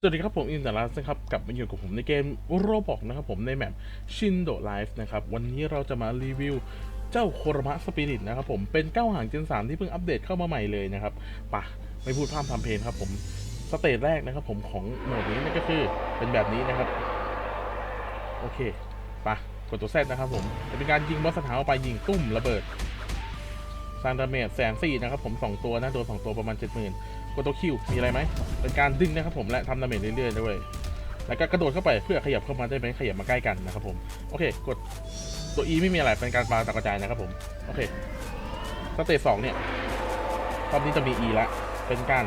สวัสดีครับผมอินทรัสนะครับกลับมาอยู่กับผมในเกมโรบอกนะครับผมในแมปชินโดไลฟ์นะครับวันนี้เราจะมารีวิวเจ้าโครมะสปิริตนะครับผมเป็นเก้าหางเจนสามที่เพิ่งอัปเดตเข้ามาใหม่เลยนะครับปะไม่พูดพร่ำทำเพลงครับผมสเตจแรกนะครับผมของโหมดนี้นั่นก็คือเป็นแบบนี้นะครับ โอเคปะกดตัวแซดนะครับผมจะเป็นการยิงบอสสถานออกไปยิงตุ้มระเบิดสร้างดาเมจแสนสี่นะครับผมสองตัวนะโดนสองตัวประมาณเจ็ดหมื่น กดตัวคิวมีอะไรไหมเป็นการดึงนะครับผมและทำดาเมจเรื่อยๆด้วยแล้วก็กระโดดเข้าไปเพื่อขยับเข้ามาได้ไหมขยับมาใกล้กันนะครับผมโอเค กดตัว E ไม่มีอะไรเป็นการปาตะกระจายนะครับผมโอเคสเตจสองเนี่ยรอบนี้จะมี E ละเป็นการ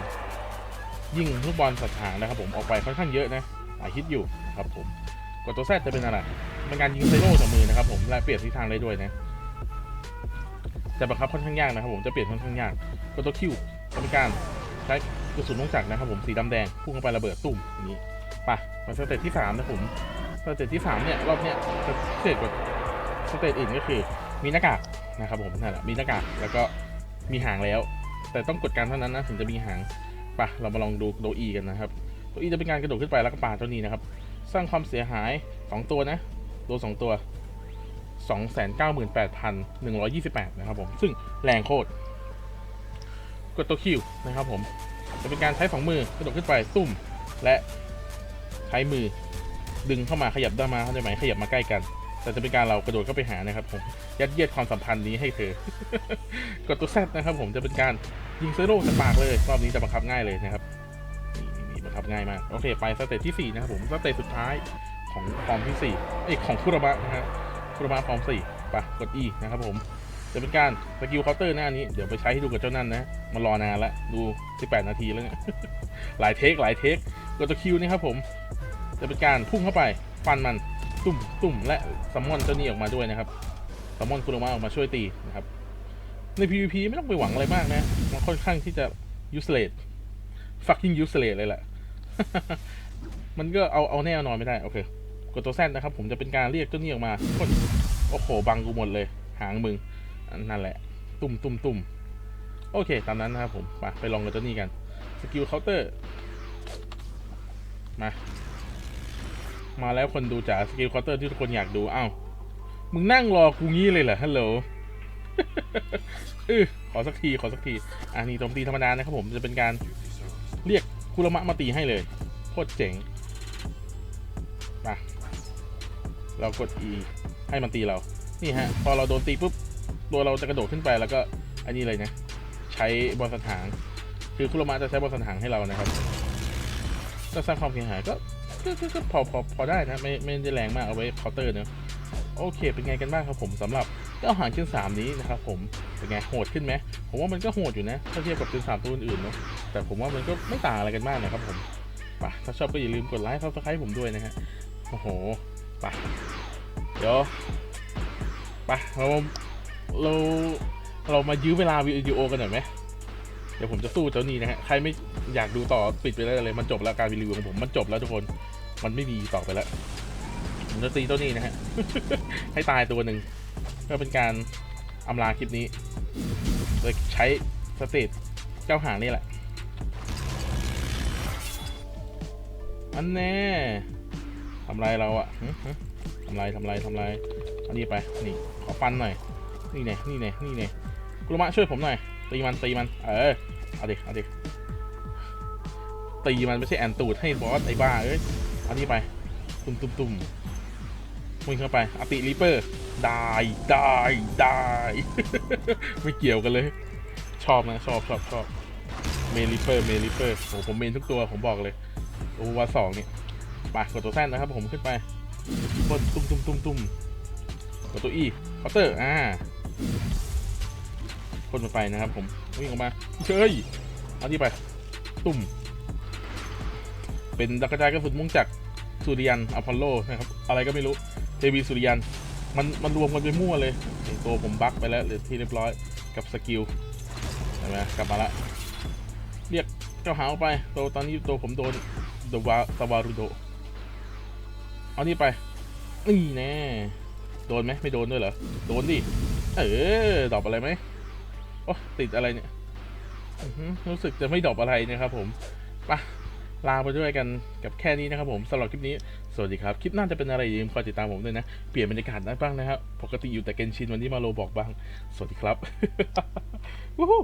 ยิงลูกบอลสัตว์หางนะครับผมออกไปค่อนข้างเยอะนะหลายฮิตอยู่นะครับผมกดตัว Z จะเป็นอะไรเป็นการยิงไซโร่จากมือนะครับผมและเปลี่ยนทิศทางได้ด้วยนะจะบังคับค่อนข้างยากนะครับผมจะเปลี่ยนค่อนข้างยากกดตัว Q จะเป็นการ ช้กระสุนลงจักรนะครับผมสีดำแดงพุ่งเข้าไประเบิดตุ่มนี้ไปมาสเตจที่3นะผมสเตจที่3เนี่ยรอบเนี้ยจะพิเศษกว่าสเตจอื่นก็คือ มีหน้ากากนะครับผมนั่นแหละมีหน้ากากแล้วก็มีหางแล้ว แต่ต้องกดการเท่านั้นนะถึงจะมีหางไปเรามาลองดูโดอีกันนะครับโดอีจะเป็นการกระโดดขึ้นไปแล้วก็ปาเจ้านี้นะครับ สร้างความเสียหาย 2 ตัวนะตัวสองตัว 298,128 นะครับผมซึ่งแรงโคตร กดตัวคิวนะครับผม จะเป็นการใช้สองมือกระโดดขึ้นไปตุ้มและใช้มือดึงเข้ามาขยับด้านมาเข้าใจไหมขยับมาใกล้กัน แต่จะเป็นการเรากระโดดเข้าไปหานะครับผมยัดเยียดความสัมพันธ์นี้ให้เธอ กดตัวแซดนะครับ ผมจะเป็นการยิงเซโร่จากปากเลยรอบนี้จะบังคับง่ายเลยนะครับนี่บังคับง่ายมากโอเค ไปสเตจที่สี่นะครับผมสเตจสุดท้ายของฟอร์มที่สี่เอ้ยของคุรามะนะฮะคุรามะฟอร์มสี่ไปกด E นะครับผม จะเป็นการสกิลเคาน์เตอร์หน้านี้ เดี๋ยวไปใช้ให้ดูกับเจ้านั่นนะมารอนานแล้วดู 18 นาทีแล้วเนี่ย หลายเทคหลายเทคกดตัวคิวนี่ครับผม จะเป็นการพุ่งเข้าไป ฟันมัน ตุ่มตุ่มและซัมมอนเจ้านี้ออกมาด้วยนะครับซัมมอนคุโรมาออกมาช่วยตีนะครับ ใน PVP ไม่ต้องไปหวังอะไรมากนะ มันค่อนข้างที่จะ useless fucking useless เลยแหละ มันก็เอาเอาแน่เอานอนไม่ได้ โอเค กดตัวแซดนะครับ ผมจะเป็นการเรียกเจ้านี้ออกมา โอ้โห บังกูหมดเลย หางมึง นั่นแหละ ตุ่มตุ่มตุ่มโอเค ตามนั้นนะครับผมมาไปลองกับเจ้านี่กัน สกิลเคาน์เตอร์ มา มาแล้วคนดูจ๋าสกิลเคาน์เตอร์ที่ทุกคนอยากดู อ้าว มึงนั่งรอกูงี้เลยเหรอ ฮัลโหลเออขอสักที ขอสักที อ่านี่โจมตีธรรมดานะครับผมจะเป็นการเรียกคุรมะมาตีให้เลยโคตรเจ๋งมาเรากด E ให้มันตีเรา นี่ฮะ พอเราโดนตีปุ๊บ ตัวเราจะกระโดดขึ้นไปแล้วก็อันนี้เลยนะ ใช้บอลสถานคือคุโรมะจะใช้บอลสถานให้เรานะครับก็สร้างความเสียหายก็ก็ก็ก็พอพอพอได้นะไม่ไม่ได้แรงมากเอาไว้เคาน์เตอร์เนอะโอเค เป็นไงกันบ้างครับผมสำหรับเจ้าหางชิ้นสามนี้นะครับผมเป็นไงโหดขึ้นไหมผมว่ามันก็โหดอยู่นะถ้าเทียบกับชิ้นสามตัวอื่นๆเนาะแต่ผมว่ามันก็ไม่ต่างอะไรกันมากนะครับผมไปถ้าชอบก็อย่าลืมกดไลค์ซับสไครต์ผมด้วยนะฮะโอ้โหไปเดี๋ยวไปเรา เราเรามายื้อเวลาวิดีโอกันหน่อยไหมเดี๋ยวผมจะสู้เจ้านี้นะฮะใครไม่อยากดูต่อปิดไปได้เลย มันจบแล้วการรีวิวของผมมันจบแล้วทุกคนมันไม่มีต่อไปแล้วผมจะตีเจ้านี้นะฮะให้ตายตัวหนึ่งเพื่อเป็นการอำลาคลิปนี้โดยใช้สเตตเจ้าหางนี่แหละอันแน่ทำไรเราอะทำไรทำไรทำไรอันนี้ไปนี่ขอฟันหน่อย นี่ไงนี่ไงนี่ไงกุลมะช่วยผมหน่อย ตีมัน ตีมัน เออ เอาดิ เอาดิ ตีมันไม่ใช่แอนตูดให้บอสไอ้บ้า เอ้ย เอานี่ไป ตุ้มตุ้มตุ้มวิ่งเข้าไปอติริเปอร์ ได้ได้ได้ ไม่เกี่ยวกันเลย ชอบนะ ชอบชอบชอบเมลิเปอร์ เมลิเปอร์โหผมเมนทุกตัว ผมบอกเลย โอวาสองเนี่ยไปกดตัวแซนนะครับผมขึ้นไปบนตุ้มตุ้มตุ้มตุ้มกดตัวอีเคาน์เตอร์ อ่า พ่นไปนะครับ ผมวิ่งออกมาเชยเอาที่ไป ตุ่ม เป็นดักกระจายกระสุนมุ่งจากสุริยันอพอลโลนะครับ อะไรก็ไม่รู้เทวีสุริยัน มันมันรวมกันไปมั่วเลยตัวผมบั๊กไปแล้วเหรือที่เรียบร้อยกับสกิลใช่ไหมกลับมาละเรียกเจ้าหางออกไปตัวตอนนี้ตัวผมโดนเดวาตาวารุโดเอานี่ไปนี่แน่โดนไหมไม่โดนด้วยเหรอ โดนดิ เออดรอปอะไรไหม อ้ติดอะไรเนี่ยรู้สึกจะไม่ดอบอะไรนะครับผมปะลาไปด้วยกันกับแค่นี้นะครับผมสำหรับคลิปนี้ สวัสดีครับ คลิปหน้าจะเป็นอะไรอย่าลืมคอยติดตามผมด้วยนะ เปลี่ยนบรรยากาศได้บ้างนะครับ ปกติอยู่แต่เกนชินวันนี้มาโลบอกบ้าง สวัสดีครับ วู้ฮู้